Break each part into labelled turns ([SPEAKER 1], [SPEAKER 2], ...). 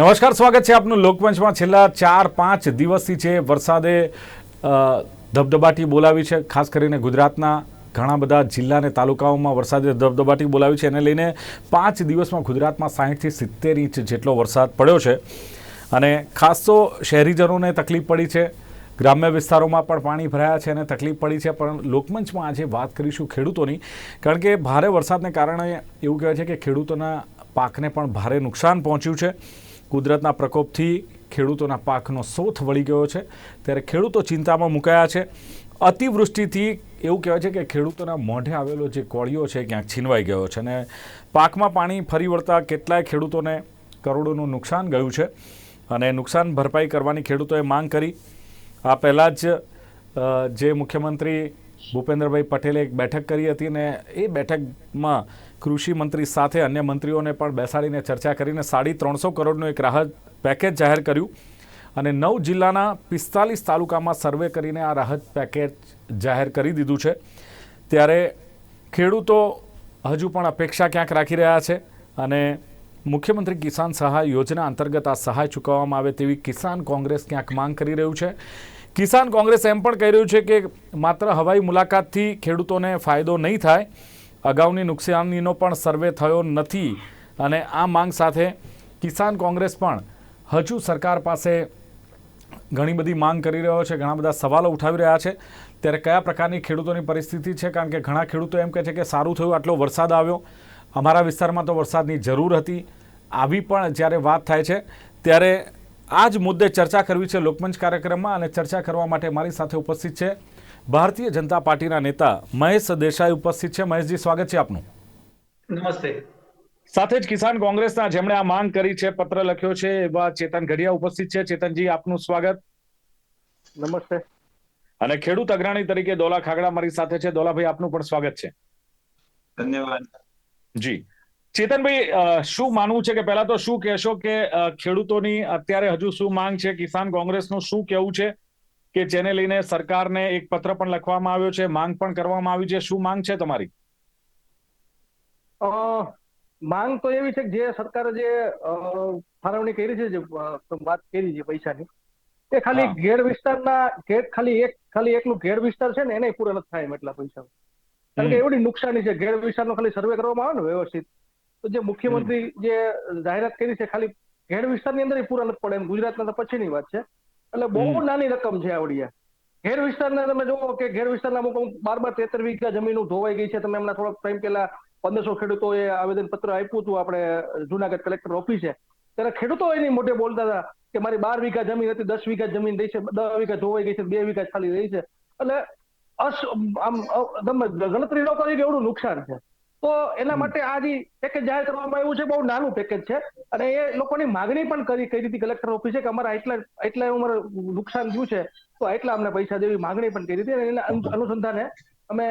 [SPEAKER 1] નમસ્કાર, સ્વાગત છે આપનું લોકમંચમાં. છેલ્લા ચાર, પાંચ દિવસથી છે વરસાદે ધબધબાટી બોલાવી છે, ખાસ કરીને ગુજરાતના ઘણા બધા જિલ્લા અને તાલુકાઓમાં વરસાદે ધબધબાટી બોલાવી છે. એને લઈને પાંચ દિવસમાં ગુજરાતમાં સાહીઠથી સિત્તેર ઇંચ જેટલો વરસાદ પડ્યો છે. અને ખાસ તો શહેરીજનોને તકલીફ પડી છે. ગ્રામ્ય વિસ્તારોમાં પણ પાણી ભરાયા છે અને તકલીફ પડી છે. પણ લોકમંચમાં આજે વાત કરીશું ખેડૂતોની, કારણ કે ભારે વરસાદને કારણે એવું કહેવાય છે કે ખેડૂતોના પાકને પણ ભારે નુકસાન પહોંચ્યું છે. કુદરતના પ્રકોપથી ખેડૂતોના પાકનો સોથ વળી ગયો છે. ત્યારે ખેડૂતો ચિંતામાં મુકાયા છે. અતિવૃષ્ટિથી એવું કહેવાય છે કે ખેડૂતોના મોઢે આવેલો જે કોળિયો છે ક્યાંક છીનવાઈ ગયો છે અને પાકમાં પાણી ફરી વળતા કેટલાય ખેડૂતોને કરોડોનું નુકસાન ગયું છે અને નુકસાન ભરપાઈ કરવાની ખેડૂતોએ માંગ કરી. આ પહેલાં જ જે મુખ્યમંત્રી ભૂપેન્દ્રભાઈ પટેલે એક બેઠક કરી હતી અને એ બેઠકમાં કૃષિ મંત્રી સાથે અન્ય મંત્રીઓને પણ બેસાડીને ચર્ચા કરીને સાડી ત્રણસો કરોડનું એક રાહત પેકેજ જાહેર કર્યું અને નવ જિલ્લાના પિસ્તાલીસ તાલુકામાં સર્વે કરીને આ રાહત પેકેજ જાહેર કરી દીધું છે. ત્યારે ખેડૂતો હજુ પણ અપેક્ષા ક્યાંક રાખી રહ્યા છે અને મુખ્યમંત્રી કિસાન સહાય યોજના અંતર્ગત આ સહાય ચૂકવવામાં આવે તેવી કિસાન કોંગ્રેસ ક્યાંક માંગ કરી રહ્યું છે. કિસાન કોંગ્રેસ એમ પણ કહી રહ્યું છે કે માત્ર હવાઈ મુલાકાતથી ખેડૂતોને ફાયદો નહીં થાય અગાઉની નુકસાનીનો પણ સર્વે થયો નથી અને આ માંગ સાથે કિસાન કોંગ્રેસ પણ હજુ સરકાર પાસે ઘણી બધી માંગ કરી રહ્યો છે, ઘણા બધા સવાલો ઉઠાવી રહ્યા છે. ત્યારે કયા પ્રકારની ખેડૂતોની પરિસ્થિતિ છે? કારણ કે ઘણા ખેડૂતો એમ કહે છે કે સારું થયું, આટલો વરસાદ આવ્યો. અમારા વિસ્તારમાં તો વરસાદની જરૂર હતી. આવી પણ જ્યારે વાત થાય છે, ત્યારે આ જ મુદ્દે ચર્ચા કરવી છે લોકમંચ કાર્યક્રમમાં અને ચર્ચા કરવા માટે મારી સાથે ઉપસ્થિત છે ભારતીય જનતા પાર્ટીના નેતા મહેશ દેસાઈ ઉપસ્થિત છે. મહેશજી સ્વાગત છે આપનું.
[SPEAKER 2] નમસ્તે.
[SPEAKER 1] સાથે જ કિસાન કોંગ્રેસના જેમણે આ માંગ કરી છે પત્ર લખ્યો છે એવા ચેતન ઘડિયા ઉપસ્થિત છે. ચેતનજી આપનું સ્વાગત.
[SPEAKER 3] નમસ્તે.
[SPEAKER 1] અને ખેડૂત અગ્રણી તરીકે દોલા ખાગડા મારી સાથે છે. દોલાભાઈ આપનું પણ સ્વાગત છે.
[SPEAKER 2] ધન્યવાદ.
[SPEAKER 1] જી. ચેતનભાઈ શું માનવું છે કે પહેલા તો શું કહેશો કે ખેડૂતોની અત્યારે હજુ શું માંગ છે? કિસાન કોંગ્રેસનું શું કહેવું છે? કે જેને લઈને સરકારને એક પત્ર પણ લખવામાં આવ્યો છે માંગ પણ કરવામાં આવી છે. શું માંગ છે તમારી?
[SPEAKER 3] અ, માંગ તો એવી છે કે જે સરકારે જે ફાળવણી કરી છે જે વાત કરી છે પૈસાની એ ખાલી. ઘેર વિસ્તારના ઘેર ખાલી એક ખાલી એકલું ઘેર વિસ્તાર છે ને એને પૂરા નથી થાય એમ એટલા પૈસા. કારણ કે. એવડી નુકસાની છે. ઘેર વિસ્તારનો ખાલી સર્વે કરવામાં આવે ને વ્યવસ્થિત તો જે મુખ્યમંત્રી જે જાહેરાત કરી છે ખાલી ઘેર વિસ્તારની અંદર પૂરા નથી પડે એમ ગુજરાતના તો પછીની વાત છે. એટલે બહુ નાની રકમ છે આવડી આ. ઘેર વિસ્તારના તમે જુઓ કે ઘેર વિસ્તારના અમુક બાર બાર તેતર વીઘા જમીનો ધોવાઈ ગઈ છે. તમે હમણાં થોડોક ટાઈમ પહેલા પંદરસો ખેડૂતોએ આવેદન પત્ર આપ્યું હતું. આપણે જુનાગઢ કલેક્ટર ઓફિસે ત્યારે ખેડૂતો એની મોટે બોલતા હતા કે મારી બાર વીઘા જમીન હતી દસ વીઘા જમીન રહી છે દસ વીઘા ધોવાઈ ગઈ છે બે વીઘા ખાલી રહી છે. એટલે અસ આમ તમે ગણતરી ન કરી એવડું નુકસાન છે. તો એના માટે આ જે પેકેજ જાહેર કરવામાં આવ્યું છે બહુ નાનું પેકેજ છે. અને એ લોકોની માગણી પણ કરી કરી હતી કલેક્ટર ઓફિસે કે અમારા એટલા એટલા અમારે નુકસાન થયું છે તો એટલા અમને પૈસા દેવી માગણી પણ કરી હતી અને એના અનુ- અનુસંધાને અમે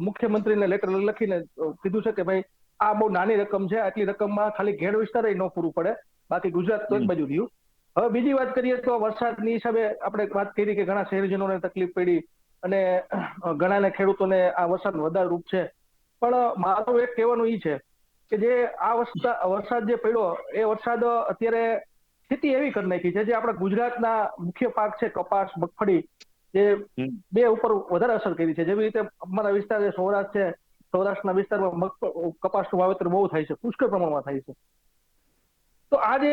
[SPEAKER 3] મુખ્યમંત્રીને લેટર લખીને કીધું છે કે ભાઈ આ બહુ નાની રકમ છે આટલી રકમમાં ખાલી ઘેડ વિસ્તાર ન પૂરું પડે બાકી ગુજરાત તો એક બાજુ રહ્યું. હવે બીજી વાત કરીએ તો વરસાદની હિસાબે આપણે વાત કરી કે ઘણા શહેરજનોને તકલીફ પડી અને ઘણાને ખેડૂતોને આ વરસાદ વધારે રૂપ છે. પણ મારું એક કહેવાનું ઈ છે કે જે આ વરસા- વરસાદ જે પડ્યો એ વરસાદ અત્યારે સ્થિતિ એવી કરી નાખી છે જે આપણા ગુજરાતના મુખ્ય પાક છે કપાસ મગફળી જે બે ઉપર વધારે અસર કરી છે. જેવી રીતે અમારા વિસ્તાર જે સૌરાષ્ટ્ર છે સૌરાષ્ટ્રના વિસ્તારમાં કપાસનું વાવેતર બહુ થાય છે પુષ્કળ પ્રમાણમાં થાય છે. તો આ જે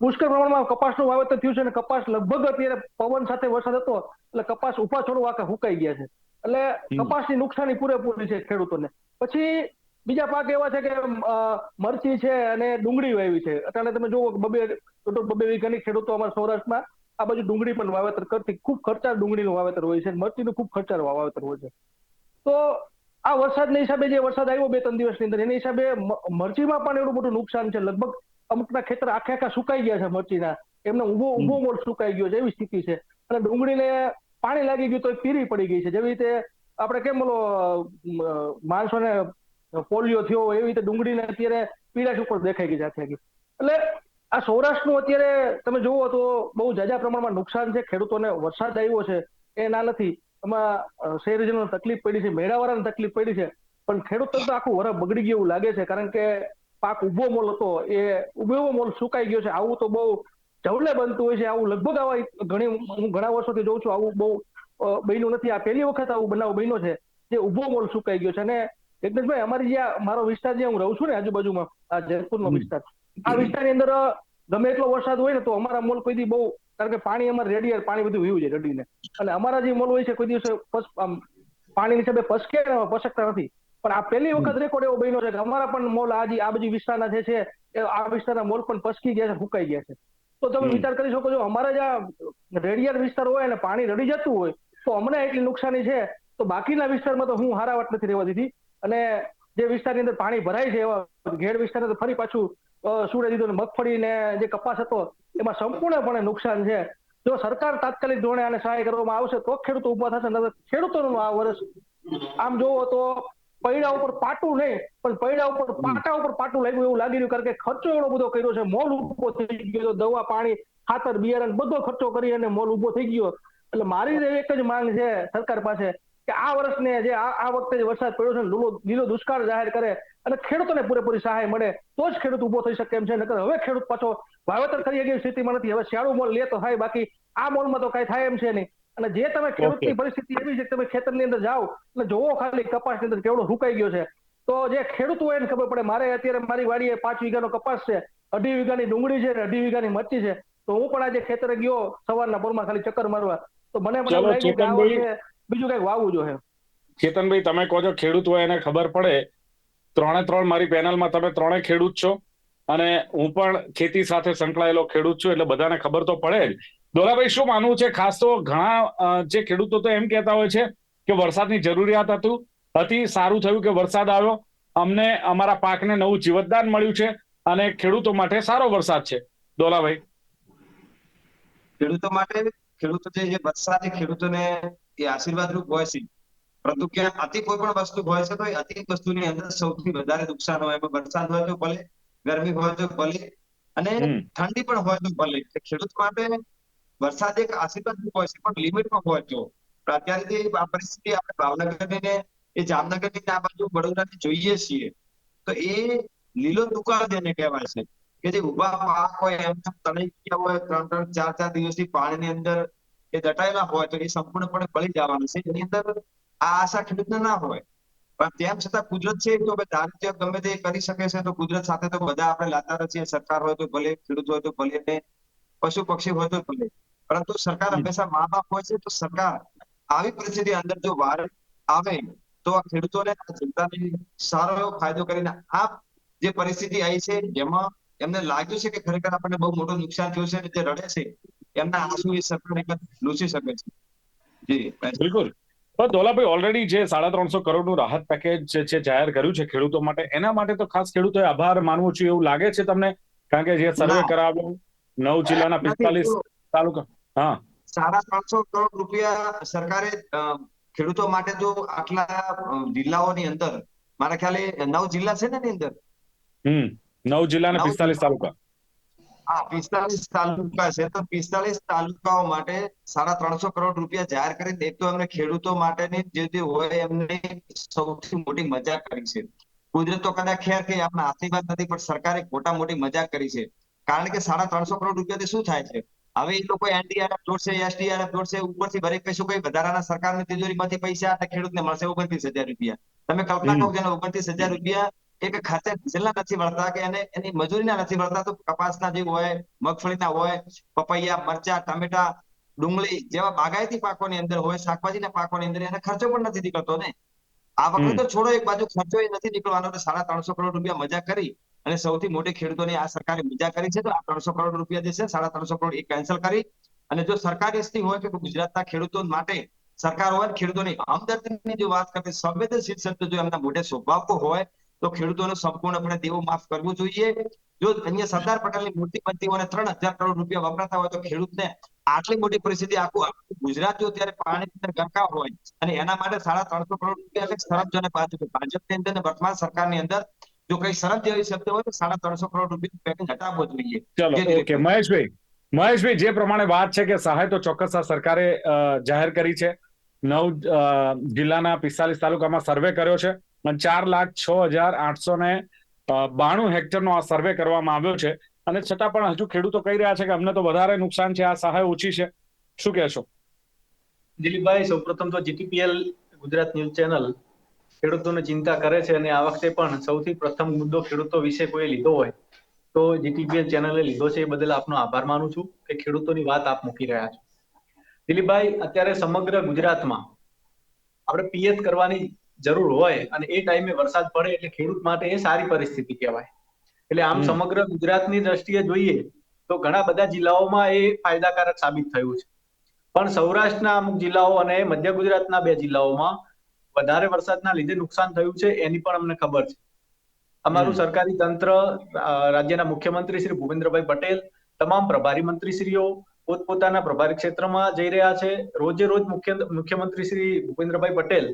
[SPEAKER 3] પુષ્કળ પ્રમાણમાં કપાસનું વાવેતર થયું છે અને કપાસ લગભગ અત્યારે પવન સાથે વરસાદ હતો એટલે કપાસ ઊભા છોડો આખા હુકાઈ ગયા છે. એટલે. કપાસની નુકસાની પૂરેપૂરી છે ખેડૂતોને. પછી બીજા પાક એવા છે કે મરચી છે અને ડુંગળી વાવી છે. અત્યારે તમે જુઓ બબે ટોટલ બબે વીઘાની ખેડૂતો અમારા સૌરાષ્ટ્રમાં આ બાજુ ડુંગળી પણ વાવેતર કરતી. ખૂબ ખર્ચાળ ડુંગળીનું વાવેતર હોય છે મરચીનું ખૂબ ખર્ચાળ વાવેતર હોય છે. તો આ વરસાદના હિસાબે જે વરસાદ આવ્યો બે ત્રણ દિવસની અંદર એના હિસાબે મરચીમાં પણ એટલું મોટું નુકસાન છે. લગભગ અમુકના ખેતર આખે આખા સુકાઈ ગયા છે મરચીના. એમને ઊભો ઊભો મોડ સુકાઈ ગયો છે એવી સ્થિતિ છે. અને ડુંગળીને પાણી લાગી ગયું તો પીરી પડી ગઈ છે. જેવી રીતે આપણે કેમ બોલો માણસોને પોલિયો થયો એવી રીતે ડુંગળીને અત્યારે પીળાશ ઉપર દેખાઈ ગઈ આખી એટલે આ સૌરાષ્ટ્રનું અત્યારે તમે જુઓ તો બહુ જાજા પ્રમાણમાં નુકસાન છે. ખેડૂતોને વરસાદ આવ્યો છે, એ ના નથી. એમાં શહેરીજનોને તકલીફ પડી છે, મેળાવાળાને તકલીફ પડી છે. પણ ખેડૂતો તો આખું વરસ બગડી ગયું લાગે છે, કારણ કે પાક ઊભો મોલ હતો, એ ઊભો મોલ સુકાઈ ગયો છે. આવું તો બહુ જવલે બનતું હોય છે આવું લગભગ આવા ઘણી હું ઘણા વર્ષોથી જોઉં છું આવું બહુ બન્યું નથી. આ પહેલી વખત આવું બનાવ બન્યો છે જે ઊભો મોલ સુકાઈ ગયો છે. અને જગદીશભાઈ અમારી જ્યાં મારો વિસ્તાર જ્યાં હું રહું છું ને આજુબાજુમાં આ જયપુરનો વિસ્તાર આ વિસ્તારની અંદર ગમે એટલો વરસાદ હોય ને તો અમારા મોલ કોઈ દી બહુ કારણ કે પાણી અમારે રેડિયર પાણી બધું વયું છે રડીને. અને અમારા જે મોલ હોય છે કોઈ દિવસે પાણીની હિસાબે પસકે પસકતા નથી. પણ આ પહેલી વખત રેકોર્ડ એવો બન્યો છે કે અમારા પણ મોલ આજે આ બાજુ વિસ્તારના જે છે આ વિસ્તારના મોલ પણ પસકી ગયા છે ફૂંકાઈ ગયા છે. તો તમે વિચાર કરી શકો છો અમારા જ્યાં રેડિયર વિસ્તાર હોય અને પાણી રડી જતું હોય તો અમને એટલી નુકસાની છે તો બાકીના વિસ્તારમાં તો હું હારાવટ નથી રહેવા દીધી. અને જે વિસ્તારની અંદર પાણી ભરાય છે એવા ઘેડ વિસ્તારને તો ફરી પાછું સુડે દીધું મગફળી ને જે કપાસ હતો એમાં સંપૂર્ણપણે નુકસાન છે. જો સરકાર તાત્કાલિક ધોરણે આને સહાય કરવામાં આવશે તો ખેડૂતો ઊભા થશે ખેડૂતોનું આ વર્ષ આમ જોવો તો પૈડા ઉપર પાટું નહીં પણ પૈડા ઉપર પાટા ઉપર પાટું લાગ્યું એવું લાગી રહ્યું કારણ કે ખર્ચો એવો બધો કર્યો છે. મોલ ઊભો થઈ ગયો દવા પાણી ખાતર બિયારણ બધો ખર્ચો કરી અને મોલ ઊભો થઈ ગયો. એટલે મારી એક જ માંગ છે સરકાર પાસે કે આ વર્ષને જે આ વખતે જે વરસાદ પડ્યો છે લીલો લીલો દુષ્કાળ જાહેર કરે અને ખેડૂતોને પૂરેપૂરી સહાય મળે તો જ ખેડૂત ઊભો થઈ શકે એમ છે. નકર હવે ખેડૂત પાછો વાવેતર કરી શકે સ્થિતિમાં નથી. હવે શિયાળુ મોલ લે તો થાય બાકી આ મોલમાં તો કઈ થાય એમ છે નહીં. અને જે તમે ખેડૂતની પરિસ્થિતિ એવી છે કે તમે ખેતરની અંદર જાઓ એટલે જોવો ખાલી કપાસની અંદર કેવડો સુકાઈ ગયો છે. તો જે ખેડૂત હોય એને ખબર પડે મારે અત્યારે મારી વાડીએ પાંચ વીઘાનો કપાસ છે અઢી વીઘાની ડુંગળી છે અઢી વીઘાની મરચી છે. તો હું પણ આજે ખેતરે ગયો સવારના પોરમાં ખાલી ચક્કર મારવા. તો મને મને લાગ્યું કે આ વર્ષે બીજું કંઈક વાવવું જોઈએ.
[SPEAKER 1] ચેતનભાઈ તમે કહો છો ખેડૂત હોય એને ખબર પડે. ત્રણે ત્રણ મારી પેનલમાં તમે ત્રણે ખેડૂત છો. અને હું પણ ખેતી સાથે સંકળાયેલો ખેડૂત છું એટલે બધાને ખબર તો પડે જ. દોલાભાઈ શું માનવું છે? ખાસ તો ઘણા જે ખેડૂતો તો એમ કહેતા હોય છે કે વરસાદની જરૂરિયાત હતું હતી સારું થયું કે વરસાદ આવ્યો. અમને અમારા પાકને નવું જીવતદાન મળ્યું છે અને ખેડૂતો માટે સારો વરસાદ છે. દોલાભાઈ
[SPEAKER 2] ખેડૂતો માટે ખેડૂતો જે વરસાદ ખેડૂતોને એ આશીર્વાદરૂપ હોય છે. પરંતુ ક્યાં અતિ કોઈ પણ વસ્તુ હોય છે તો એ અતિ વસ્તુની અંદર સૌથી વધારે નુકસાન હોય. એમાં વરસાદ હોય તો ભલે ગરમી હોય તો ભલે અને ઠંડી પણ હોય તો ભલે. ખેડૂત માટે વરસાદ એક આશીર્વાદ હોય છે, પણ લિમિટમાં હોય તો. અત્યારે જે આ પરિસ્થિતિ આપણે ભાવનગરની ને એ જામનગરની આ બાજુ વડોદરાની જોઈએ છીએ, તો એ લીલો દુકાળ જેને કહેવાય છે, કે જે ઊભા પાક હોય, એમ તણાઈ ગયા હોય, ત્રણ ત્રણ, ચાર ચાર દિવસથી પાણીની અંદર એ દટાયેલા હોય, તો એ સંપૂર્ણપણે બળી જવાનું છે. એની અંદર આ આશા ખેડૂતને ના હોય. પણ તેમ છતાં કુદરત છે તો દારિદ્ર્ય ગમે તે કરી શકે છે, તો કુદરત સાથે તો બધા આપણે લાતા છીએ. સરકાર હોય તો ભલે, ખેડૂત હોય તો ભલે ને પશુ પક્ષી હોય તો ભલે. પરંતુ સરકાર હંમેશા મા બાપ હોય છે તો સરકાર આવી પરિસ્થિતિ અંદર જો વાર આવે તો આ ખેડૂતોને આ જનતાને સારો એવો ફાયદો કરીને આ જે પરિસ્થિતિ આવી છે જેમાં એમને લાગ્યું છે કે ખરેખર આપણને બહુ મોટું નુકસાન થયું છે જે રડે છે એમના આંસુ એ સરકાર એક લૂસી શકે છે જી
[SPEAKER 1] બિલકુલ પણ દોલાભાઈ ઓલરેડી જે સાડા ત્રણસો કરોડનું રાહત પેકેજ છે જાહેર કર્યું છે ખેડૂતો માટે એના માટે તો ખાસ ખેડૂતોએ આભાર માનવો છું એવું લાગે છે તમને કારણ કે જે સર્વે
[SPEAKER 2] ના.
[SPEAKER 1] કરાવ્યો નવ જિલ્લાના. પિસ્તાલીસ તાલુકા
[SPEAKER 2] સાડા ત્રણસો કરોડ રૂપિયા સરકારે ખેડૂતો માટે જો આટલા જિલ્લાઓની અંદર મારા ખ્યાલે નવ જિલ્લા છે ને એની અંદર?
[SPEAKER 1] હમ નવ જિલ્લા
[SPEAKER 2] અને
[SPEAKER 1] પિસ્તાલીસ તાલુકા.
[SPEAKER 2] હા પિસ્તાલીસ તાલુકા છે. તો પિસ્તાલીસ તાલુકાઓ માટે સાડા ત્રણસો કરોડ રૂપિયા જાહેર કરીને એક તો એમને ખેડૂતો માટેની જે જે હોય એમને સૌથી મોટી મજાક કરી છે. કુદરત તો કદાચ ખેર કે આપણા આશીર્વાદ નથી પણ સરકારે મોટા મોટી મજાક કરી છે. કારણ કે સાડા ત્રણસો કરોડ રૂપિયાથી શું થાય છે? હવે એ લોકો એનડીઆરએફ જોડશે એસડીઆરએફ જોડશે ઉપરથી ભરે પૈસો કઈ વધારાના સરકારની તિજોરીમાંથી પૈસા અને ખેડૂતને મળશે ઓગણત્રીસ હજાર રૂપિયા. તમે કલ્પના કરો કે ઓગણત્રીસ હજાર રૂપિયા એક ખાતે ડીઝલના નથી મળતા કે એને એની મજૂરીના નથી મળતા તો કપાસના જે હોય મગફળીના હોય પપૈયા મરચા ટામેટા ડુંગળી જેવા બાગાયતી પાકોની અંદર હોય શાકભાજીના પાકોની અંદર એને ખર્ચો પણ નથી નીકળતો ને. આ વખતે તો છોડો એક બાજુ ખર્ચો એ નથી નીકળવાનો તો સાડા ત્રણસો કરોડ રૂપિયા મજા કરી અને સૌથી મોટી ખેડૂતોની આ સરકારે મજા કરી છે, તો આ ત્રણસો કરોડ રૂપિયા જે સાડા ત્રણસો કરોડ એ કેન્સલ કરી. અને જો સરકારી સ્થિતિ હોય કે ગુજરાતના ખેડૂતો માટે સરકાર હોય ખેડૂતોની હમદર્દીની જો વાત કરતી સંવેદનશીલ શબ્દ જો એમના મોઢે સ્વભાવ હોય, તો ખેડૂતોને સંપૂર્ણપણે દેવું માફ કરવું જોઈએ. જો અહીંયા સરદાર પટેલની મૂર્તિ બનતી હોય ત્રણ હજાર કરોડ રૂપિયા વપરાતા હોય, તો ખેડૂતને આટલી મોટી પરિસ્થિતિ આખું ગુજરાત જો ત્યારે પાણી ગરકા હોય, અને એના માટે સાડા ત્રણસો કરોડ રૂપિયા એટલે શરમજનક વાત છે ભાજપની અંદર વર્તમાન સરકારની અંદર જો કઈ શરત જેવી શબ્દ હોય તો સાડા ત્રણસો કરોડ રૂપિયા પેકેજ હટાવવો જોઈએ.
[SPEAKER 1] ચલો ઓકે મહેશભાઈ મહેશભાઈ જે પ્રમાણે વાત છે કે સહાય તો ચોક્કસ આ સરકારે જાહેર કરી છે. નવ જિલ્લાના પિસ્તાલીસ તાલુકામાં સર્વે કર્યો છે અને ચાર લાખ છ હજાર આઠસો ને બાણું હેક્ટરનો આ સર્વે કરવામાં આવ્યો છે. અને છતાં પણ હજુ ખેડૂતો કહી રહ્યા છે કે અમને તો વધારે નુકસાન છે આ સહાય ઓછી છે. શું કહેશો?
[SPEAKER 4] દિલીપભાઈ સૌપ્રથમ તો જીટીપીએલ ગુજરાત ન્યૂઝ ચેનલ ખેડૂતોને ચિંતા કરે છે અને આ વખતે પણ સૌથી પ્રથમ મુદ્દો ખેડૂતો વિશે કોઈ લીધો હોય તો જીટીપીએલ ચેનલે લીધો છે એ બદલ આપનો આભાર માનું છું કે ખેડૂતોની વાત આપ મૂકી રહ્યા છો. દિલીપભાઈ અત્યારે સમગ્ર ગુજરાતમાં આપણે પિયત કરવાની જરૂર હોય અને એ ટાઈમે વરસાદ પડે એટલે ખેડૂત માટે એ સારી પરિસ્થિતિ કહેવાય. એટલે આમ સમગ્ર ગુજરાતની દ્રષ્ટિએ જોઈએ તો ઘણા બધા જિલ્લાઓમાં એ ફાયદાકારક સાબિત થયું છે. પણ સૌરાષ્ટ્રના અમુક જિલ્લાઓ અને મધ્ય ગુજરાતના બે જિલ્લાઓમાં વધારે વરસાદના લીધે નુકસાન થયું છે એની પણ અમને ખબર છે. અમારું સરકારી તંત્ર રાજ્યના મુખ્યમંત્રી શ્રી ભૂપેન્દ્રભાઈ પટેલ તમામ પ્રભારી મંત્રીશ્રીઓ પોતપોતાના પ્રભારી ક્ષેત્રમાં જઈ રહ્યા છે. રોજે રોજ મુખ્ય મુખ્યમંત્રી શ્રી ભૂપેન્દ્રભાઈ પટેલ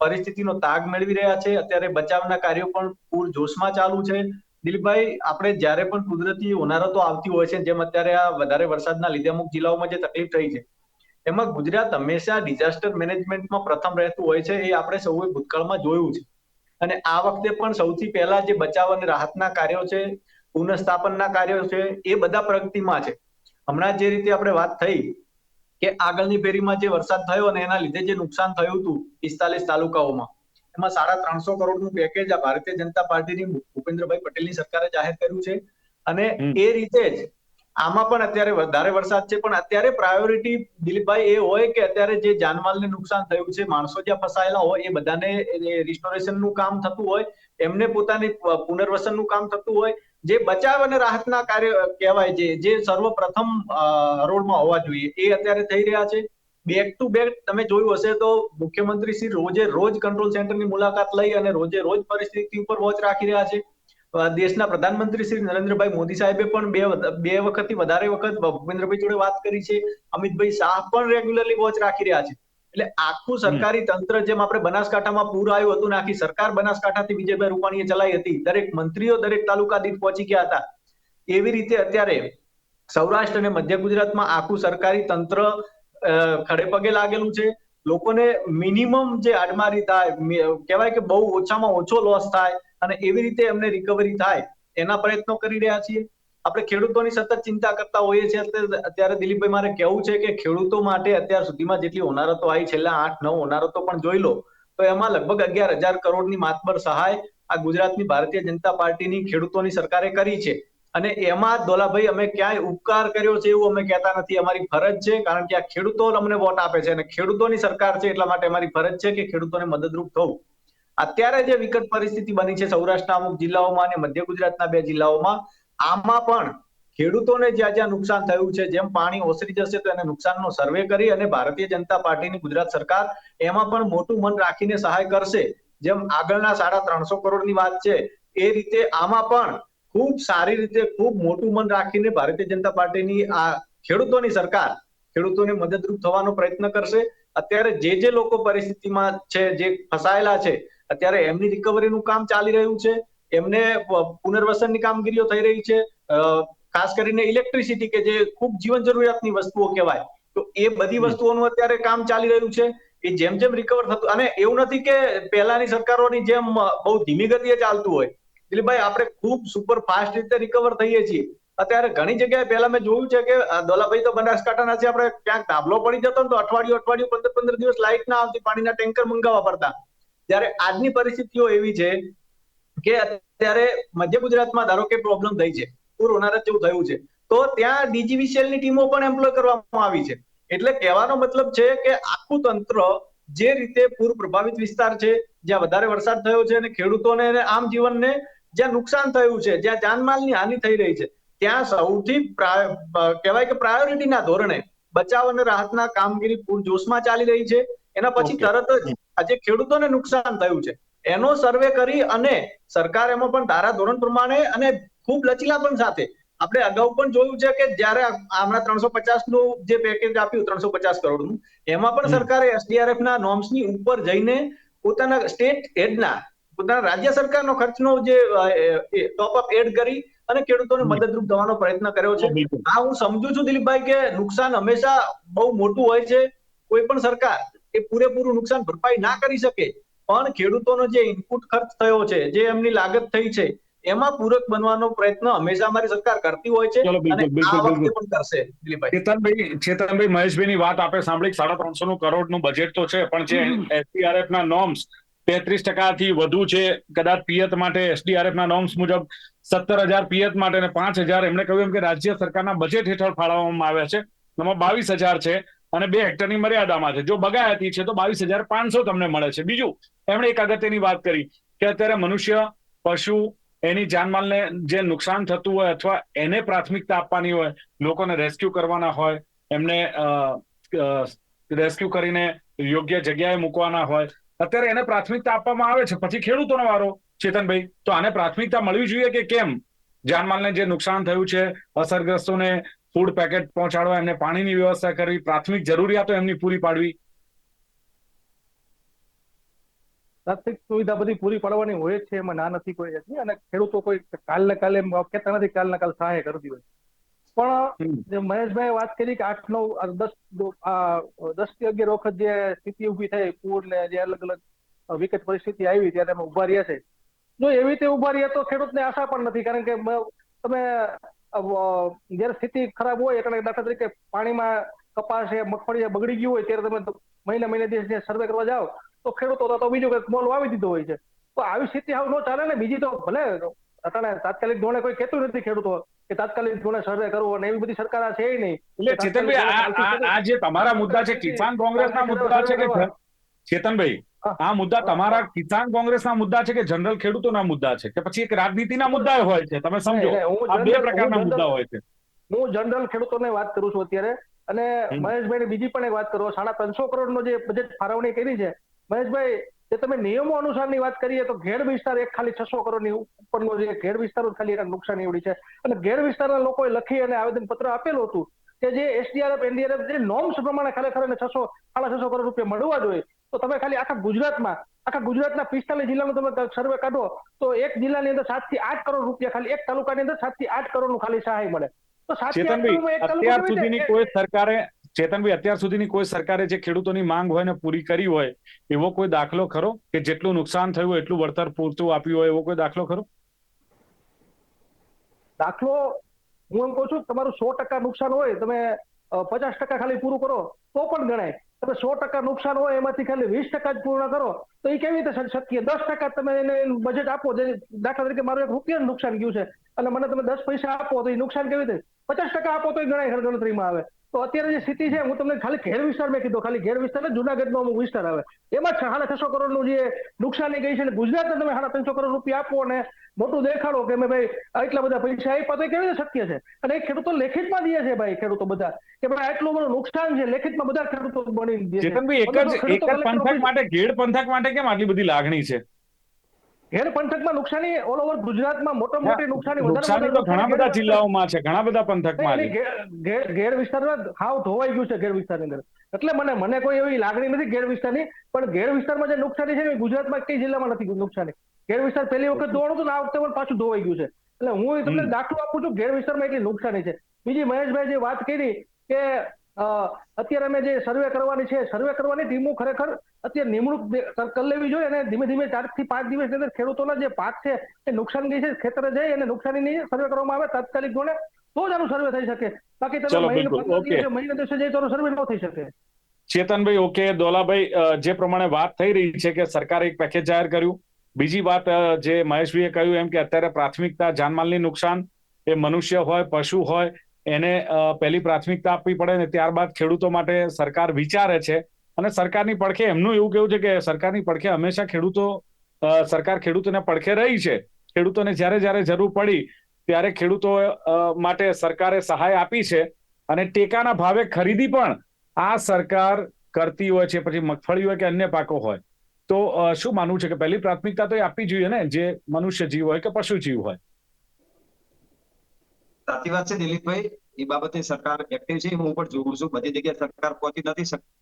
[SPEAKER 4] પરિસ્થિતિનો તાગ મેળવી રહ્યા છે. અત્યારે બચાવના કાર્યો પણ પૂર જોશમાં ચાલુ છે. દિલીપભાઈ આપણે જ્યારે પણ કુદરતી હોનારતો આવતી હોય છે જેમ અત્યારે આ વધારે વરસાદના લીધે અમુક જિલ્લાઓમાં જે તકલીફ થઈ છે. એમાં ગુજરાત હંમેશા ડિઝાસ્ટર મેનેજમેન્ટમાં પ્રથમ રહેતું હોય છે એ આપણે સૌએ ભૂતકાળમાં જોયું છે. અને આ વખતે પણ સૌથી પહેલા જે બચાવ અને રાહતના કાર્યો છે પુનઃસ્થાપનના કાર્યો છે એ બધા પ્રગતિમાં છે. હમણાં જે રીતે આપણે વાત થઈ કે આગળની ફેરીમાં જે વરસાદ થયો અને એના લીધે જે નુકસાન થયું હતું પિસ્તાલીસ તાલુકાઓમાં એમાં સાડા ત્રણસો કરોડનું પેકેજ આ ભારતીય જનતા પાર્ટીની ભૂપેન્દ્રભાઈ પટેલની સરકારે જાહેર કર્યું છે. અને એ રીતે જ આમાં પણ અત્યારે વધારે વરસાદ છે, પણ અત્યારે પ્રાયોરિટી દિલીપભાઈ એ હોય કે અત્યારે જે જાનમાલને નુકસાન થયું છે, માણસો જ્યાં ફસાયેલા હોય, એ બધાને રિસ્ટોરેશનનું કામ થતું હોય, એમને પોતાની પુનર્વસનનું કામ થતું હોય, જે બચાવ અને રાહતના કાર્ય કહેવાય છે, જે સર્વપ્રથમ હરોળમાં હોવા જોઈએ, એ અત્યારે થઈ રહ્યા છે. બેક ટુ બેક તમે જોયું હશે તો મુખ્યમંત્રી શ્રી રોજે રોજ કંટ્રોલ સેન્ટરની મુલાકાત લઈ અને રોજે રોજ પરિસ્થિતિ ઉપર વોચ રાખી રહ્યા છે. દેશના પ્રધાનમંત્રી શ્રી નરેન્દ્રભાઈ મોદી સાહેબે પણ બે બે વખતથી વધારે વખત ભૂપેન્દ્રભાઈ જોડે વાત કરી છે. અમિતભાઈ શાહ પણ રેગ્યુલરલી વોચ રાખી રહ્યા છે. એટલે આખું સરકારી તંત્ર જેમ આપણે બનાસકાંઠામાં પૂર આવ્યું હતું ને આખી સરકાર બનાસકાંઠાથી વિજયભાઈ રૂપાણીએ ચલાવી હતી. દરેક મંત્રીઓ દરેક તાલુકા દીઠ પહોંચી ગયા હતા. એવી રીતે અત્યારે સૌરાષ્ટ્ર અને મધ્ય ગુજરાતમાં આખું સરકારી તંત્ર ખડે પગે લાગેલું છે. લોકોને મિનિમમ જે આડમારી થાય કહેવાય કે બહુ ઓછામાં ઓછો લોસ થાય અને એવી રીતે એમને રિકવરી થાય, એના પ્રયત્નો કરી રહ્યા છીએ. આપણે ખેડૂતોની સતત ચિંતા કરતા હોઈએ છીએ અત્યારે દિલીપભાઈ મારે કહેવું છે કે ખેડૂતો માટે અત્યાર સુધીમાં જેટલી હોનારતો આવી, છેલ્લા આઠ, નવ હોનારતો પણ જોઈ લો, તો એમાં લગભગ અગિયાર હજાર કરોડની માતબર સહાય આ ગુજરાતની ભારતીય જનતા પાર્ટીની ખેડૂતોની સરકારે કરી છે. અને એમાં દોલાભાઈ, અમે ક્યાંય ઉપકાર કર્યો છે એવું અમે કહેતા નથી. અમારી ફરજ છે, કારણ કે આ ખેડૂતો અમને વોટ આપે છે અને ખેડૂતોની સરકાર છે એટલા માટે અમારી ફરજ છે કે ખેડૂતોને મદદરૂપ થવું. અત્યારે જે વિકટ પરિસ્થિતિ બની છે સૌરાષ્ટ્રના અમુક જિલ્લાઓમાં અને મધ્ય ગુજરાતના બે જિલ્લાઓમાં, આમાં પણ ખેડૂતોને જ્યાં જ્યાં નુકસાન થયું છે, જેમ પાણી ઓસરી જશે તો એને નુકસાનનો સર્વે કરી અને ભારતીય જનતા પાર્ટીની ગુજરાત સરકાર એમાં પણ મોટું મન રાખીને સહાય કરશે. જેમ આગળના સાડા ત્રણસો કરોડની વાત છે, એ રીતે આમાં પણ ખૂબ સારી રીતે ખૂબ મોટું મન રાખીને ભારતીય જનતા પાર્ટીની આ ખેડૂતોની સરકાર ખેડૂતોને મદદરૂપ થવાનો પ્રયત્ન કરશે. અત્યારે જે જે લોકો પરિસ્થિતિમાં છે, જે ફસાયેલા છે અત્યારે એમની રિકવરીનું કામ ચાલી રહ્યું છે. એમને પુનર્વસનની કામગીરીઓ થઈ રહી છે. ખાસ કરીને ઇલેક્ટ્રિસિટી કે જે ખૂબ જીવન જરૂરિયાતની વસ્તુઓ કહેવાય તો એ બધી વસ્તુઓનું અત્યારે કામ ચાલી રહ્યું છે. એ જેમ જેમ રિકવર થતું અને એવું નથી કે પહેલાની સરકારોની જેમ બહુ ધીમી ગતિએ ચાલતું હોય. દિલીપભાઈ આપણે ખૂબ સુપર ફાસ્ટ રીતે રિકવર થઈએ છીએ. અત્યારે ઘણી જગ્યાએ પહેલા મેં જોયું છે કે દોલાભાઈ તો બનાસકાંઠાના છે આપણે ક્યાંક ધાબલો પડી જતો ને તો અઠવાડિયું અઠવાડિયું પંદર પંદર દિવસ લાઇટ ના આવતી પાણીના ટેન્કર મંગાવવા પડતા. જ્યારે આજની પરિસ્થિતિઓ એવી છે કે અત્યારે મધ્ય ગુજરાતમાં ધારો કે પ્રોબ્લેમ થઈ છે પૂર હોનારત જેવું થયું છે તો ત્યાં ડીજીવીસીએલની ટીમો પણ એમ્પ્લોય કરવામાં આવી છે. એટલે કહેવાનો મતલબ છે કે આખું તંત્ર જે રીતે પૂર પ્રભાવિત વિસ્તાર છે જ્યાં વધારે વરસાદ થયો છે અને ખેડૂતોને અને આમ જીવનને જ્યાં નુકસાન થયું છે જ્યાં જાનમાલની હાનિ થઈ રહી છે ત્યાં સૌથી પ્રા- કહેવાય કે પ્રાયોરિટીના ધોરણે બચાવ અને રાહતના કામગીરી પૂરજોશમાં ચાલી રહી છે. એના પછી તરત જ આજે ખેડૂતોને નુકસાન થયું છે એનો સર્વે કરી અને સરકાર એમાં પણ ધારા ધોરણ પ્રમાણે અને ખૂબ લચીલાપણ સાથે આપણે અગાઉ પણ જોયું છે કે જ્યારે હમણાં ત્રણસો પચાસનું જે પેકેજ આપ્યું ત્રણસો પચાસ કરોડનું એમાં પણ સરકારે એસડીઆરએફ ના norms ની ઉપર જઈને પોતાના સ્ટેટ હેડના પોતાના રાજ્ય સરકારનો ખર્ચનો જે ટોપ અપ એડ કરી અને ખેડૂતોને મદદરૂપ થવાનો પ્રયત્ન કર્યો છે.
[SPEAKER 1] આ
[SPEAKER 4] હા હું સમજુ છું દિલીપભાઈ કે નુકસાન હંમેશા બહુ મોટું હોય છે. કોઈ પણ સરકાર એ પૂરેપૂરું નુકસાન ભરપાઈ ના કરી શકે. પણ ખેડૂતોનો જે ઇનપુટ ખર્ચ થયો છે જે એમની લાગત થઈ છે એમાં પૂરક બનવાનો પ્રયત્ન હંમેશા અમારી સરકાર કરતી હોય છે
[SPEAKER 1] ચલો, બિલકુલ, બિલકુલ, બિલકુલ.
[SPEAKER 4] કરશે
[SPEAKER 1] ચેતનભાઈ ચેતનભાઈ મહેશભાઈની વાત આપણે સાંભળી સાડા ત્રણસો નું કરોડનું બજેટ તો છે પણ જે એસડીઆરએફ ના નોર્મ્સ તેત્રીસ ટકાથી વધુ છે કદાચ પિયત માટે એસડીઆરએફ ના નોર્મ્સ મુજબ સત્તર હજાર પિયત માટે અને પાંચ હજાર એમણે કહ્યું એમ કે રાજ્ય સરકારના બજેટ હેઠળ ફાળવવામાં આવ્યા છે. એમાં બાવીસ હજાર છે. અને બે હેક્ટરની મર્યાદામાં છે. જો બગાયતી છે તો બાવીસ હજાર પાંચસો તમને મળે છે. બીજું, એમણે એક અગત્યની વાત કરી કે અત્યારે મનુષ્ય, પશુ, એની જાનમાલને જે નુકસાન થતું હોય અથવા એને પ્રાથમિકતા આપવાની હોય, લોકોને રેસ્ક્યુ કરવાના હોય, એમને રેસ્ક્યુ કરીને યોગ્ય જગ્યાએ મૂકવાના હોય, અત્યારે એને પ્રાથમિકતા આપવામાં આવે છે. પછી ખેડૂતોનો વારો, ચેતનભાઈ, તો આને પ્રાથમિકતા મળવી જોઈએ કે કેમ? જાનમાલને જે નુકસાન થયું છે, અસરગ્રસ્તોને ફૂડ પેકેટ પહોંચાડવા એમને પાણીની વ્યવસ્થા કરવી પ્રાથમિક જરૂરિયાતો એમની પૂરી પાડવી.
[SPEAKER 3] પ્રાથમિક સુવિધા બધી પૂરી પાડવાની હોય છે એમાં ના નથી કોઈ નથી અને ખેડૂતો કોઈ કાલ ને કાલે એમ કહેતા નથી કાલ ને કાલ સહાય કરતી હોય. પણ મહેશભાઈ વાત કરી કે આઠ નવ દસ દસથી અગિયાર વખત જે સ્થિતિ ઊભી થઈ પૂર ને જે અલગ અલગ વિકટ પરિસ્થિતિ આવી ત્યારે અમે ઊભા રહ્યા છે. જો એવી રીતે ઊભા રહ્યા તો ખેડૂતને આશા પણ નથી કારણ કે તમે જ્યારે સ્થિતિ ખરાબ હોય એટલે દાખલા તરીકે પાણીમાં કપાસ છે મગફળી બગડી ગયું હોય ત્યારે તમે મહિને મહિને દિવસ સર્વે કરવા જાઓ તો ખેડૂતો તો બીજું કંઈક મોલ વાવી દીધો હોય છે. તો આવી સ્થિતિ આવું ન ચાલે ને? બીજી તો ભલે અટાણે તાત્કાલિક ધોરણે કોઈ કહેતું નથી ખેડૂતો કે તાત્કાલિક ધોરણે સર્વે કરવો અને એવી બધી સરકાર છે નહીં.
[SPEAKER 1] એટલે ચેતનભાઈ આ જે તમારા મુદ્દા છે કિસાન કોંગ્રેસના મુદ્દા છે કે ચેતનભાઈ આ મુદ્દા તમારા કિસાન કોંગ્રેસના મુદ્દા છે કે જનરલ ખેડૂતોના મુદ્દા છે? કે પછી એક રાજનીતિના મુદ્દા હોય છે તમે સમજો. આ બે પ્રકારના મુદ્દા હોય છે.
[SPEAKER 3] હું જનરલ ખેડૂતોને વાત કરું છું અત્યારે. અને. મહેશભાઈ બીજી પણ એક વાત કરો. સાડા ત્રણસો કરોડનો જે બજેટ ફાળવણી કરી છે મહેશભાઈ જે તમે નિયમો અનુસારની વાત કરીએ તો ઘેડ વિસ્તાર એક ખાલી છસો કરોડની ઉપરનો જે ઘેડ વિસ્તાર ખાલી એના નુકસાન એવડી છે. અને ઘેડ વિસ્તારના લોકોએ લખી અને આવેદન પત્ર આપેલું હતું કે જે એસડીઆરએફ એનડીઆરએફ જે નોર્મ્સ પ્રમાણે ખરેખર છસો સાડા છસો કરોડ રૂપિયા મળવા જોઈએ. તો તમે ખાલી આખા ગુજરાતમાં આખા ગુજરાતના પિસ્તાલીસ જિલ્લાનું તમે સર્વે કાઢો તો એક જિલ્લાની અંદર સાતથી આઠ કરોડ રૂપિયા ખાલી એક તાલુકાની અંદર સાતથી આઠ કરોડનું ખાલી સહાય મળે. તો
[SPEAKER 1] ચેતનભાઈ અત્યાર સુધીની કોઈ સરકારે ચેતનભાઈ અત્યાર સુધીની કોઈ સરકારે જે ખેડૂતોની માંગ હોય ને પૂરી કરી હોય એવો કોઈ દાખલો ખરો? કે જેટલું નુકસાન થયું હોય એટલું વળતર પૂરતું આપ્યું હોય એવો કોઈ દાખલો ખરો?
[SPEAKER 3] દાખલો હું એમ કહું છું તમારું સો ટકા નુકસાન હોય તમે પચાસ ટકા ખાલી પૂરું કરો તો પણ ગણાય. તમે સો ટકા નુકસાન હોય, એમાંથી ખાલી વીસ ટકા જ પૂર્ણ કરો, તો એ કેવી રીતે શક્ય? દસ ટકા તમે એને બજેટ આપો, જે દાખલા તરીકે મારું એક રૂપિયાનું નુકસાન ગયું છે, અને મને તમે દસ પૈસા આપો તો એ નુકસાન કેવી રીતે? પચાસ ટકા આપો તો એ ગણાય ગણતરીમાં આવે. તો અત્યારે જે સ્થિતિ છે હું તમને ખાલી ઘેર વિસ્તાર મેં કીધો ખાલી ઘેર વિસ્તાર જુનાગઢમાં અમુક વિસ્તાર આવે. એમાં સાડા છસો કરોડનું જે નુકસાની ગઈ છે ને ગુજરાતને તમે સાડા ત્રણસો કરોડ રૂપિયા આપો અને મોટું દેખાડો કે મેં ભાઈ આટલા બધા પૈસા આપ્યા તો કેવી રીતે શક્ય છે? અને એ ખેડૂતો લેખિતમાં દે છે ભાઈ ખેડૂતો બધા કે ભાઈ આટલું બધું નુકસાન છે લેખિતમાં બધા ખેડૂતો બની
[SPEAKER 1] એક જ એક જ પંથક માટે ઘેડ પંથક માટે કેમ આટલી બધી લાગણી છે?
[SPEAKER 3] ઘેર પંથકમાં નુકસાની ઓલ ઓવર ગુજરાતમાં મોટા મોટી નુકસાની
[SPEAKER 1] નુકસાની તો ઘણા બધા જિલ્લાઓમાં છે ઘણા બધા પંથકમાં
[SPEAKER 3] ઘેર- વિસ્તારમાં હાવ ધોવાઈ ગયું છે ઘેર વિસ્તારની અંદર. એટલે મને મને કોઈ એવી લાગણી નથી ઘેર વિસ્તારની પણ ઘેર વિસ્તારમાં જે નુકસાની છે એ ગુજરાતમાં કઈ જિલ્લામાં નથી નુકસાની. ઘેર વિસ્તાર પહેલી વખત ધોવાનું હતું ને આ વખતે પણ પાછું ધોવાઈ ગયું છે. એટલે હું તમને દાખલો આપું છું ઘેર વિસ્તારમાં એટલી નુકસાની છે. બીજી મહેશભાઈ જે વાત કરી કે અત્યારે અમે જે સર્વે કરવાની છે સર્વે કરવાની ટીમો ખરેખર અત્યારે નિમણૂક કરી લેવી જોઈએ અને ધીમે ધીમે ચારથી પાંચ દિવસની અંદર ખેડૂતોના જે પાક છે એ નુકસાન ગઈ છે ખેતરે જઈ અને નુકસાનીની સર્વે કરવામાં આવે તાત્કાલિક ધોરણે તો જ આનું સર્વે થઈ શકે. બાકી તમે મહિને. દિવસે જઈ તો સર્વે ન થઈ શકે.
[SPEAKER 1] ચેતનભાઈ ઓકે. દોલાભાઈ જે પ્રમાણે વાત થઈ રહી છે કે સરકારે એક પેકેજ જાહેર કર્યું. બીજી વાત જે મહેશભાઈએ કહ્યું એમ કે અત્યારે પ્રાથમિકતા જાનમાલની નુકસાન એ મનુષ્ય હોય પશુ હોય એને પહેલી પ્રાથમિકતા આપવી પડે ને ત્યારબાદ ખેડૂતો માટે સરકાર વિચારે છે. અને સરકારની પડખે એમનું એવું કેવું છે કે સરકારની પડખે હંમેશા ખેડૂતો સરકાર ખેડૂતોને પડખે રહી છે. ખેડૂતોને જ્યારે જ્યારે જરૂર પડી ત્યારે ખેડૂતો માટે સરકારે સહાય આપી છે. અને ટેકાના ભાવે ખરીદી પણ આ સરકાર કરતી હોય છે. પછી મગફળી હોય કે અન્ય પાકો હોય. તો શું માનવું છે કે પહેલી પ્રાથમિકતા તો એ આપવી જોઈએ ને? જે મનુષ્ય જીવ હોય કે પશુ જીવ હોય.
[SPEAKER 2] સાચી વાત છે, દિલીપભાઈ. એ બાબતે સરકાર એક્ટિવ છે. હું પણ જોઉં છું. બધી જગ્યાએ સરકાર પહોંચી નથી શકતી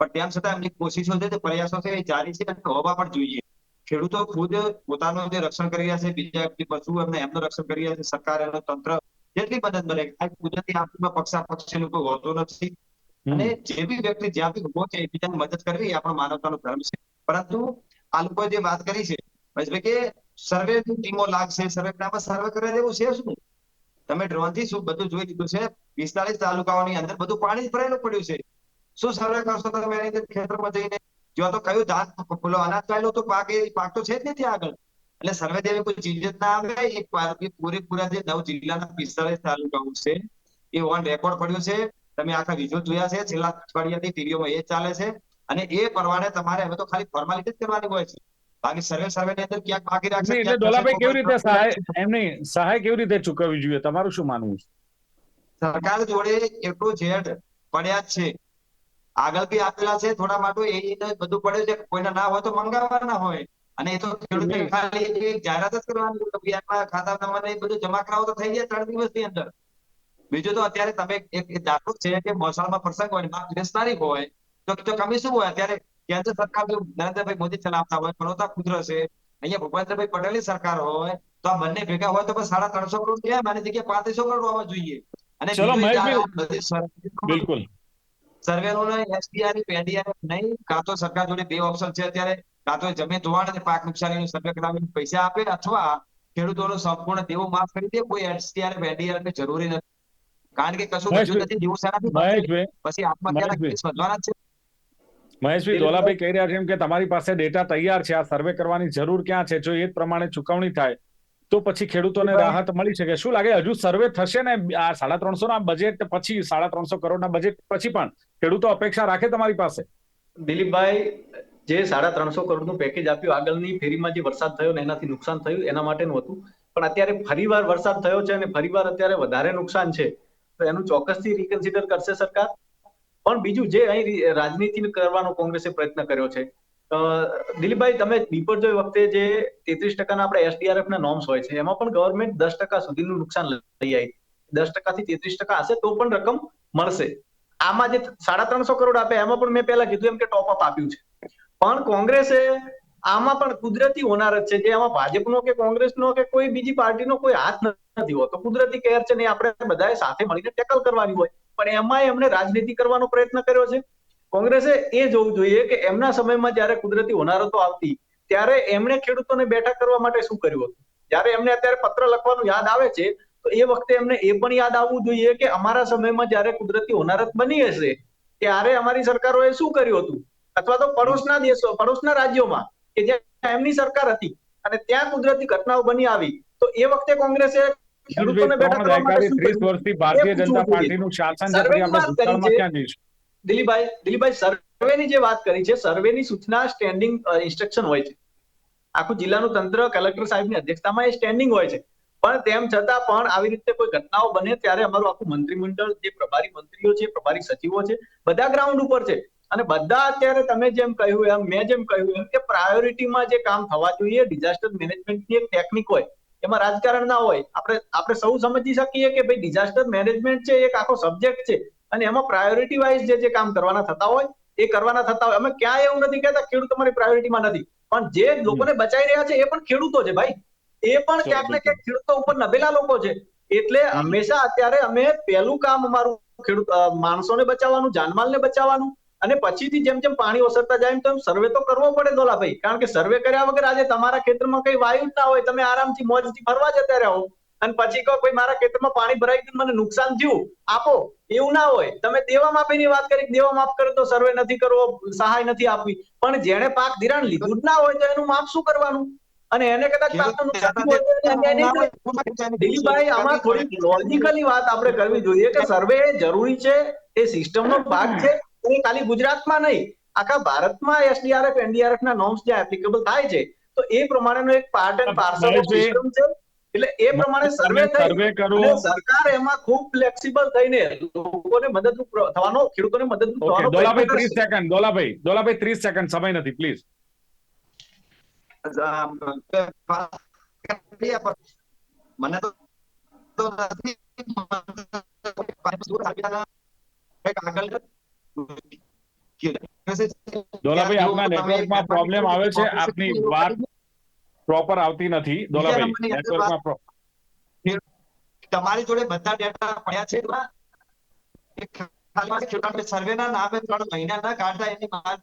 [SPEAKER 2] પણ તેમ છતાં એમની કોશિશો છે પ્રયાસો છે એ જારી છે અને હોવા પણ જોઈએ. ખેડૂતો ખુદ પોતાનું જે રક્ષણ કરી રહ્યા છે, બીજા પશુ એમને એમનું રક્ષણ કરી રહ્યા છે, સરકાર એનું તંત્ર જેટલી મદદ મળે. આ કુદરતી આફતમાં પક્ષા પક્ષીનું કોઈ હોતો નથી. અને જે બી વ્યક્તિ જ્યાં બી ઊભો છે એકબીજાને મદદ કરવી એ આપણો માનવતાનો ધર્મ છે. પરંતુ આ લોકોએ જે વાત કરી છે કે સર્વે ટીમો લાગશે સર્વે સર્વે કરવા જેવું છે શું? તમે ડ્રોનથી શું બધું જોઈ લીધું છે? પિસ્તાલીસ તાલુકાઓની અંદર બધું પાણી જ ભરાયેલું પડ્યું છે. શું સર્વે કરશો તમે એની અંદર ખેતરમાં જઈને જો તો કયું ધાન પેલો અનાજ પાયેલો તો પાક પાક તો છે જ નથી આગળ. એટલે સર્વે દેવી કોઈ ચીજ ના આવે એ પૂરેપૂરા જે નવ જિલ્લાના પિસ્તાલીસ તાલુકાઓ છે, એ ઓન રેકોર્ડ પડ્યું છે. તમે આખા વિઝ્યુઅલ જોયા છે. છેલ્લા અઠવાડિયાથી ટીવીઓમાં એ ચાલે છે. અને એ પ્રમાણે તમારે હવે તો ખાલી ફોર્માલિટી જ કરવાની હોય છે. બાકી સર્વે સર્વે ની અંદર ક્યાંક બાકી રાખશે
[SPEAKER 1] એટલે ડોલાભાઈ કેવી રીતે સહાય એમ નહીં સહાય કેવી રીતે ચૂકવવી જોઈએ? તમારું શું માનવું છે?
[SPEAKER 2] સરકાર જોડે એટલું ઝેડ પડ્યા જ છે. આગળ બી આપેલા છે થોડા માટે એ એને બધું પડ્યું છે કોઈના ના હોય તો મંગાવવાના હોય. અને એ તો ખેડૂતે ખાલી જાહેરાત જ કરવાની. બેંકમાં ખાતા તમારે બધું જમા કરાવો તો થઈ જાય ત્રણ દિવસની અંદર. બીજું તો અત્યારે તમે એક દાખલો છે કે મોસાળમાં પ્રસંગ હોય ને બાર તારીખ હોય તો તો કમી શું હોય? અત્યારે કેન્દ્ર સરકાર નરેન્દ્રભાઈ મોદી ચલાવતા હોય પનોતા કુદરત છે. અહીંયા ભૂપેન્દ્રભાઈ પટેલની સરકાર હોય તો આ બંને ભેગા હોય તો સાડા ત્રણસો કરોડ કેમ મારી જગ્યાએ પાંત્રીસો કરોડ હોવા જોઈએ. અને
[SPEAKER 1] બિલકુલ.
[SPEAKER 2] સર્વેનું એસડીઆર પેડીઆર નહીં કાં તો સરકાર જોડે બે ઓપ્શન છે અત્યારે કાં તો જમીન ધોવાણ અને પાક નુકસાનીનું સર્વે કરાવીને પૈસા આપે અથવા ખેડૂતોનો સંપૂર્ણ દેવો માફ કરી દે કોઈ એસડીઆર પેડીઆર જરૂરી નથી. કારણ કે કશું નથી દેવું
[SPEAKER 1] સારા
[SPEAKER 2] પછી આત્મહત્યાના કેસ વધવાના છે.
[SPEAKER 1] મહેશભાઈ. દોલાભાઈ કહી રહ્યા છે એમ કે તમારી પાસે ડેટા તૈયાર છે આ સર્વે કરવાની જરૂર ક્યાં છે? જો એ જ પ્રમાણે ચુકવણી થાય તો પછી ખેડૂતોને રાહત મળી શકે. શું લાગે? હજુ સર્વે થશે ને? આ સાડા ત્રણસો ના બજેટ પછી સાડા ત્રણસો કરોડના બજેટ પછી પણ ખેડૂતો અપેક્ષા રાખે તમારી પાસે?
[SPEAKER 4] દિલીપભાઈ જે સાડા ત્રણસો કરોડનું પેકેજ આપ્યું આગળની ફેરીમાં જે વરસાદ થયો ને એનાથી નુકસાન થયું એના માટેનું હતું. પણ અત્યારે ફરીવાર વરસાદ થયો છે અને ફરીવાર અત્યારે વધારે નુકસાન છે. તો એનું ચોક્કસથી રિકન્સિડર કરશે સરકાર. પણ બીજું જે અહીં રાજનીતિ કરવાનો કોંગ્રેસે પ્રયત્ન કર્યો છે દિલીપભાઈ, તમે બીપરજોય વખતે જે તેત્રીસ ટકાના આપણે એસડીઆરએફ ના નોર્મ્સ હોય છે, એમાં પણ ગવર્મેન્ટ દસ ટકા સુધીનું નુકસાન લઈ આવી. દસ ટકાથી તેત્રીસ ટકા હશે તો પણ રકમ મળશે. આમાં જે સાડા ત્રણસો કરોડ આપે, એમાં પણ મેં પહેલા કીધું એમ કે ટોપ અપ આપ્યું છે. પણ કોંગ્રેસે આમાં પણ કુદરતી હોનારત છે જે આમાં ભાજપનો કે કોંગ્રેસનો કે કોઈ બીજી પાર્ટીનો કોઈ હાથ નથી હોતો. કુદરતી કેર છે ને આપણે બધાએ સાથે મળીને ટેકલ કરવાની હોય. પણ એમાં એમને રાજનીતિ કરવાનો પ્રયત્ન કર્યો છે. કોંગ્રેસે એ જોવું જોઈએ કે એમના સમયમાં જ્યારે કુદરતી હોનારતો આવતી, ત્યારે એમણે ખેડૂતોને બેઠા કરવા માટે શું કર્યું હતું? જ્યારે એમને અત્યારે પત્ર લખવાનું યાદ આવે છે, તો એ વખતે એમને એ પણ યાદ આવવું જોઈએ કે અમારા સમયમાં જ્યારે કુદરતી હોનારત બની હશે, ત્યારે અમારી સરકારોએ શું કર્યું હતું? અથવા તો પડોશના દેશો, પડોશના રાજ્યોમાં કે જ્યાં એમની સરકાર હતી અને ત્યાં કુદરતી ઘટનાઓ બની આવી તો એ વખતે કોંગ્રેસે દિલીપભાઈ દિલીપભાઈ સર્વેની જે વાત કરી છે સર્વેની સૂચના સ્ટેન્ડિંગ ઇન્સ્ટ્રક્શન હોય છે. આખું જિલ્લાનું તંત્ર કલેક્ટર સાહેબની અધ્યક્ષતામાં એ સ્ટેન્ડિંગ હોય છે. પણ તેમ છતાં પણ આવી રીતે કોઈ ઘટનાઓ બને ત્યારે અમારું આખું મંત્રીમંડળ જે પ્રભારી મંત્રીઓ છે પ્રભારી સચિવો છે બધા ગ્રાઉન્ડ ઉપર છે. અને બધા અત્યારે તમે જેમ કહ્યું એમ મેં જેમ કહ્યું એમ કે પ્રાયોરિટીમાં જે કામ થવા જોઈએ ડિઝાસ્ટર મેનેજમેન્ટની એક ટેકનિક હોય એમાં રાજકારણ ના હોય આપણે આપણે સૌ સમજી શકીએ કે ભાઈ ડિઝાસ્ટર મેનેજમેન્ટ છે એક આખો સબ્જેક્ટ છે અને એમાં પ્રાયોરિટી વાઇઝ જે જે કામ કરવાના થતા હોય એ કરવાના થતા હોય. અમે ક્યાંય એવું નથી કહેતા ખેડૂત તમારી પ્રાયોરિટીમાં નથી. પણ જે લોકોને બચાવી રહ્યા છે એ પણ ખેડૂતો છે ભાઈ. એ પણ ક્યાંક ને ક્યાંક ખેડૂતો ઉપર નભેલા લોકો છે. એટલે હંમેશા અત્યારે અમે પહેલું કામ અમારું ખેડૂત માણસોને બચાવવાનું જાનમાલને બચાવવાનું અને પછીથી જેમ જેમ પાણી ઓસરતા જાય એમ તેમ સર્વે તો કરવો પડે દોલાભાઈ. કારણ કે સર્વે કર્યા વગર આજે તમારા ખેતરમાં કઈ વાયુ જ ના હોય તમે આરામથી મોજથી ફરવા જતા રહો. અને પછી કહો ભાઈ મારા ખેતરમાં પાણી ભરાઈ ગયું મને નુકસાન થયું આપો. એવું ના હોય. તમે દેવા માફીની વાત કરી દેવા માફ કરો તો સર્વે નથી કરવો સહાય નથી આપવી. પણ જેણે પાક ધિરાણ લીધું જ ના હોય તો એનું માફ શું કરવાનું? અને એને કદાચ. દિલીપભાઈ આમાં થોડી લોજિકલી વાત આપણે કરવી જોઈએ કે સર્વે જરૂરી છે એ સિસ્ટમનો ભાગ છે. એ ખાલી ગુજરાતમાં નહીં આખા ભારતમાં એસડીઆરએફ એનડીઆરએફ ના નોર્મ્સ જે એપ્લિકેબલ થાય છે તો એ પ્રમાણેનો એક પાર્ટ એન્ડ પાર્સલ સિસ્ટમ છે. એટલે એ પ્રમાણે સર્વે
[SPEAKER 1] સર્વે કરો.
[SPEAKER 4] સરકાર એમાં ખૂબ ફ્લેક્સિબલ થઈને લોકોને મદદરૂપ થવાનો ખેડૂતોને મદદરૂપ થવાનો
[SPEAKER 1] દોલાભાઈ
[SPEAKER 4] પ્રયત્ન
[SPEAKER 1] ત્રીસ
[SPEAKER 4] કરશે.
[SPEAKER 1] સેકન્ડ દોલાભાઈ દોલાભાઈ ત્રીસ સેકન્ડ સમય નથી પ્લીઝ
[SPEAKER 2] મને તો તો નથી આગળ
[SPEAKER 1] દોલાભાઈ આપના નેટવર્કમાં પ્રોબ્લેમ આવે છે આપની વાત પ્રોપર આવતી નથી. દોલાભાઈ નેટવર્કમાં
[SPEAKER 2] તમારી જોડે બધા ડેટા પડ્યા છે ખાલી ખેડૂત નામે ત્રણ મહિના કાઢતા એની વાત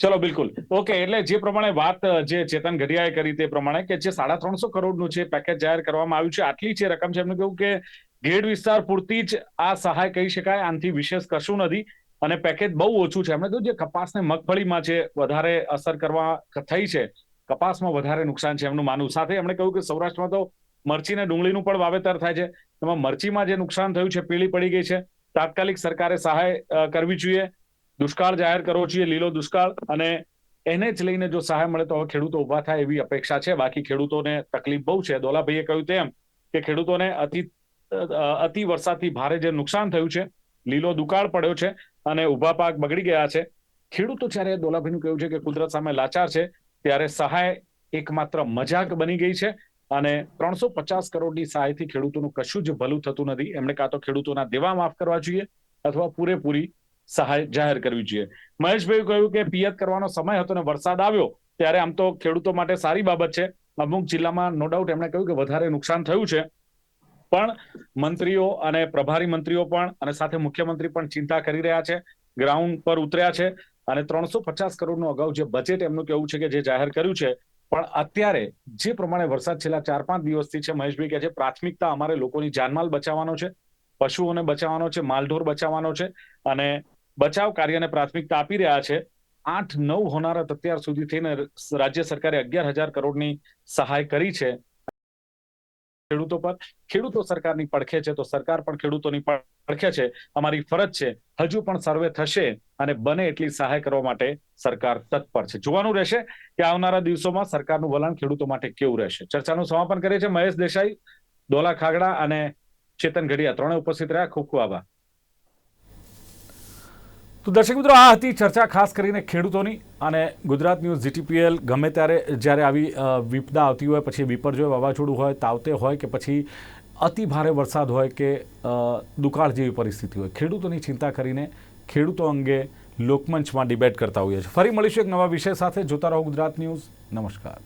[SPEAKER 1] ચલો બિલકુલ. ઓકે એટલે જે પ્રમાણે વાત જે ચેતન ઘડિયાએ કરી તે પ્રમાણે કે જે સાડા ત્રણસો કરોડનું છે પેકેજ જાહેર કરવામાં આવ્યું છે આટલી છે રકમ છે એમને કહ્યું કે ગેડ વિસ્તાર પૂરતી જ આ સહાય કહી શકાય, આનાથી વિશેષ કશું નથી. અને પેકેજ બહુ ઓછું છે. એમણે કહ્યું જે કપાસને મગફળીમાં છે વધારે અસર કરવા થઈ છે, કપાસમાં વધારે નુકસાન છે એમનું માનવું. સાથે એમણે કહ્યું કે સૌરાષ્ટ્રમાં તો મરચી ને ડુંગળીનું પણ વાવેતર થાય છે. એમાં મરચીમાં જે નુકસાન થયું છે, પીળી પડી ગઈ છે. તાત્કાલિક સરકારે સહાય કરવી જોઈએ. દુષ્કાળ જાહેર કરવો જોઈએ, લીલો દુષ્કાળ. અને એને જ લઈને જો સહાય મળે તો હવે ખેડૂતો ઊભા થાય એવી અપેક્ષા છે. બાકી ખેડૂતોને તકલીફ બહુ છે. દોલાભાઈએ કહ્યું તેમ કે ખેડૂતોને અતિ અતિ વરસાદથી ભારે જે નુકસાન થયું છે, લીલો દુકાળ પડ્યો છે અને ઊભા પાક બગડી ગયા છે. ખેડૂતો જ્યારે દોલાભાઈનું કહ્યું છે કે કુદરત સામે લાચાર છે, ત્યારે સહાય એકમાત્ર મજાક બની ગઈ છે અને ત્રણસો પચાસ કરોડની સહાયથી ખેડૂતોનું કશું જ ભલું થતું નથી. એમણે કાં તો ખેડૂતોના દેવા માફ કરવા જોઈએ અથવા પૂરેપૂરી સહાય જાહેર કરવી જોઈએ. મહેશભાઈ કહ્યું કે પિયત કરવાનો સમય હતો અને વરસાદ આવ્યો, ત્યારે આમ તો ખેડૂતો માટે સારી બાબત છે. અમુક જિલ્લામાં નો ડાઉટ એમણે કહ્યું કે વધારે નુકસાન થયું છે. પણ મંત્રીઓ અને પ્રભારી મંત્રીઓ પણ અને સાથે મુખ્યમંત્રી પણ ચિંતા કરી રહ્યા છે. ગ્રાઉન્ડ પર ઉતર્યા છે અને ત્રણસો પચાસ કરોડનું અગાઉ જે બજેટ એમનું કેવું છે કે જે જાહેર કર્યું છે, પણ અત્યારે જે પ્રમાણે વરસાદ છેલ્લા ચાર પાંચ દિવસથી છે, મહેશભાઈ કે છે, પ્રાથમિકતા અમારે લોકોની જાનમાલ બચાવવાનો છે, પશુઓને બચાવવાનો છે, માલઢોર બચાવવાનો છે અને બચાવ કાર્યને પ્રાથમિકતા આપી રહ્યા છે. આઠ નવ હોનારત અત્યાર સુધી થઈને રાજ્ય સરકારે અગિયાર હજાર કરોડની સહાય કરી છે. ખેડૂતો પર. ખેડૂતો સરકારની પડખે છે, તો સરકાર પણ ખેડૂતોની પડખે છે. અમારી ફરજ છે, હજુ પણ સર્વે થશે અને બને એટલી સહાય કરવા માટે સરકાર તત્પર છે. જોવાનું રહેશે કે આવનારા દિવસોમાં સરકારનું વલણ ખેડૂતો માટે કેવું રહેશે. ચર્ચાનું સમાપન કરે છે મહેશ દેસાઈ, દોલા ખાગડા અને ચેતન ઘડિયા ત્રણે ઉપસ્થિત રહ્યા. ખૂબ ખૂબ આભાર.
[SPEAKER 5] તો દર્શક મિત્રો, આ હતી ચર્ચા ખાસ કરીને ખેડૂતોની અને ગુજરાત ન્યૂઝ જીટીપીએલ. ગમે ત્યારે, જ્યારે આવી વિપદા આવતી હોય, પછી વિપરજોય વાવાઝોડું હોય, તાવતે હોય કે પછી અતિ ભારે વરસાદ હોય કે દુકાળ જેવી પરિસ્થિતિ હોય, ખેડૂતોની ચિંતા કરીને ખેડૂતો અંગે લોકમંચમાં ડિબેટ કરતા હોઈએ છીએ. ફરી મળીશું એક નવા વિષય સાથે. જોતા રહો ગુજરાત ન્યૂઝ. નમસ્કાર.